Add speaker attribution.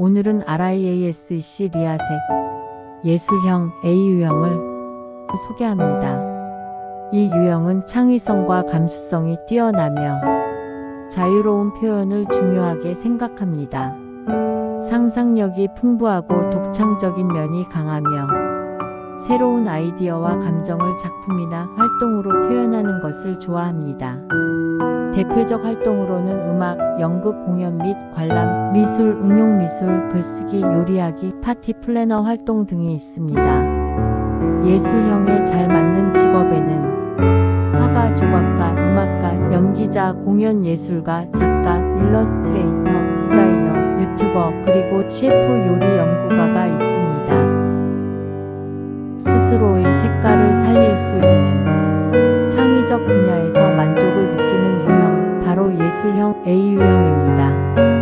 Speaker 1: 오늘은 RIASC 리아색 예술형 A 유형을 소개합니다. 이 유형은 창의성과 감수성이 뛰어나며 자유로운 표현을 중요하게 생각합니다. 상상력이 풍부하고 독창적인 면이 강하며 새로운 아이디어와 감정을 작품이나 활동으로 표현하는 것을 좋아합니다. 대표적 활동으로는 음악, 연극 공연 및 관람, 미술, 응용미술, 글쓰기, 요리하기, 파티 플래너 활동 등이 있습니다. 예술형에 잘 맞는 직업에는 화가, 조각가, 음악가, 연기자, 공연 예술가, 작가, 일러스트레이터, 디자이너, 유튜버, 그리고 셰프 요리 연구가가 있습니다. 스스로의 색깔을 살릴 수 있는 창의적 분야에서 만족을 느끼 A술형 AU형입니다.